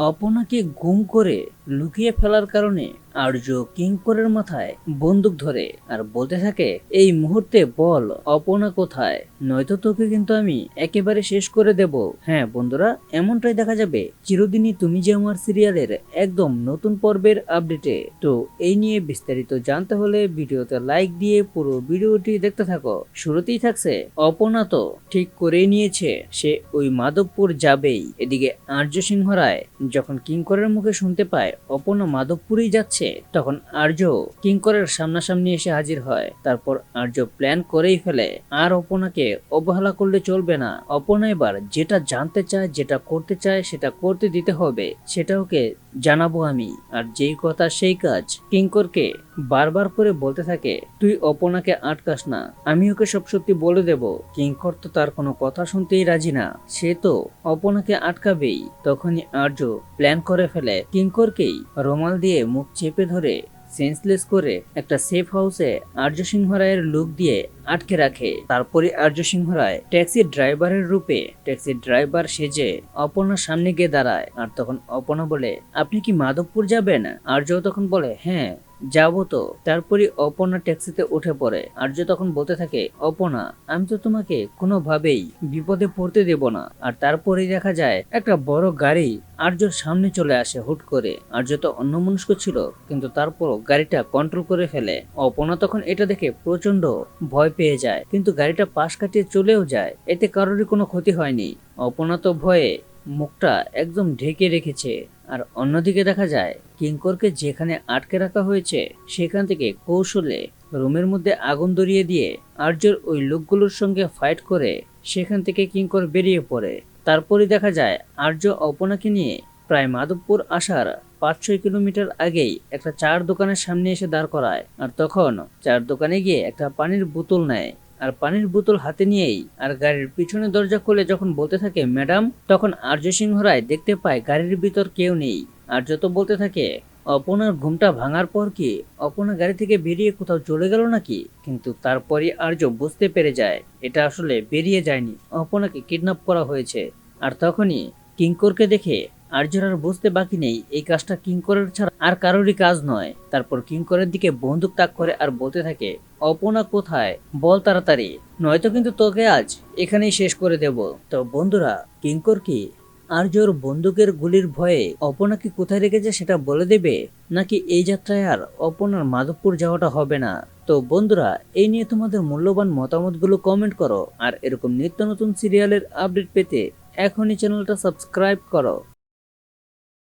অপনাকে গুম করে লুকিয়ে ফেলার কারণে আর্য কিঙ্করের মাথায় বন্দুক ধরে আর বলতে থাকে, এই মুহূর্তে বল অপনা কোথায়? নয়তো তোকে কিন্তু আমি একেবারে শেষ করে দেব। হ্যাঁ বন্ধুরা, এমনটাই দেখা যাবে। চিরদিনই তুমি যে আমার সিরিয়ালের একদম নতুন পর্বের আপডেটে। তো এই নিয়ে বিস্তারিত জানতে হলে ভিডিওতে লাইক দিয়ে পুরো ভিডিওটি দেখতে থাকো। শুরুতেই থাকছে অপনা তো ঠিক করে নিয়েছে, সে ওই মাধবপুর যাবেই। এদিকে আর্য সিংহ রায় যখন কিঙ্করের মুখে শুনতে পায় অপনা মাধবপুরেই যাচ্ছে, তখন আর্য কিঙ্করের সামনাসামনি এসে হাজির হয়। তারপর আর্য প্ল্যান করেই ফেলে, আর অপনাকে অবহেলা করলে চলবে না। অপনা এবার যেটা জানতে চায়, যেটা করতে চায়, সেটা করতে দিতে হবে, সেটা ওকে জানাব আমি। আর যেই কথা, সেই কাজ কিঙ্করকে বারবার করে বলতে থাকে, তুই অপনাকে আটকাস না, আমি ওকে সব সত্যি বলে দেব। কিঙ্কর তো তার কোনো কথা শুনতেই রাজি না। সে তো অপনাকে আটকাবেই। তখনই আর্য প্ল্যান করে ফেলে কিঙ্করকেই। রুমাল দিয়ে মুখ চেপে ধরে সেন্সলেস করে একটা সেফ হাউসে আর্য সিংহ রায়ের লুক দিয়ে আটকে রাখে। তারপরে আর্য সিংহ রায় ট্যাক্সি ড্রাইভারের রূপে ট্যাক্সি ড্রাইভার সেজে অপনার সামনে গিয়ে দাঁড়ায়। আর তখন অপনা বলে, আপনি কি মাধবপুর যাবেন? আর্য তখন বলে হ্যাঁ। যাব তো। তারপরে অপনা ট্যাক্সিতে উঠে পড়ে। আর্য তখন বলতে থাকে অপনা আমি তো তোমাকে কোনোভাবেই বিপদে পড়তে দেব না। আর তারপরেই দেখা যায়, একটা বড় গাড়ি আর্যর সামনে চলে আসে হুট করে। আর্য তো অন্যমনস্ক ছিল, কিন্তু তারপরও গাড়িটা কন্ট্রোল করে ফেলে। অপনা তখন এটা দেখে প্রচণ্ড ভয় পেয়ে যায়, কিন্তু গাড়িটা পাশ কাটিয়ে চলেও যায়। এতে কারোরই কোনো ক্ষতি হয়নি। অপনা তো ভয়ে মুখটা একদম ঢেকে রেখেছে। আর অন্যদিকে দেখা যায়, কিঙ্করকে যেখানে আটকে রাখা হয়েছে, সেখান থেকে কৌশলে রুমের মধ্যে আগুন ধরিয়ে দিয়ে আর্যর ওই লোকগুলোর সঙ্গে ফাইট করে সেখান থেকে কিঙ্কর বেরিয়ে পড়ে। তারপরে দেখা যায়, আর্য অপনাকে নিয়ে প্রায় মাধবপুর আসার পাঁচ ছয় কিলোমিটার আগেই একটা চার দোকানের সামনে এসে দাঁড় করায়। আর তখন চার দোকানে গিয়ে একটা পানির বোতল নেয়। আর পানির বোতল হাতে নিয়েই আর গাড়ির পিছনে দরজা খুলে যখন বলতে থাকে ম্যাডাম, তখন আর্য সিংহ রায় দেখতে পায় গাড়ির ভিতর কেউ নেই। আর যত বলতে থাকে, অপনার ঘুমটা ভাঙার পর কি অপনা গাড়ি থেকে বেরিয়ে কোথাও চলে গেল নাকি? কিন্তু তারপরে আর্য বুঝতে পেরে যায়, এটা আসলে বেরিয়ে যায়নি। অপনাকে কিডন্যাপ করা হয়েছে। আর তখনই কিঙ্করকে দেখে আর্যর আর বুঝতে বাকি নেই, এই কাজটা কিঙ্করের ছাড়া আর কারোরই কাজ নয়। তারপর কিঙ্করের দিকে বন্দুক তাক করে আর বলতে থাকে, অপনা কোথায়? বল তাড়াতাড়ি। নয়তো কিন্তু তোকে আজ এখানেই শেষ করে দেব। তো বন্ধুরা, কিঙ্কর কি? আর্যর বন্দুকের গুলির ভয়ে অপনাকে কোথায় রেখেছে সেটা বলে দেবে? নাকি এই যাত্রায় আর অপনার মাধবপুর যাওয়াটা হবে না? তো বন্ধুরা, এই নিয়ে তোমাদের মূল্যবান মতামতগুলো কমেন্ট করো। আর এরকম নিত্য নতুন সিরিয়ালের আপডেট পেতে এখনই চ্যানেলটা সাবস্ক্রাইব করো।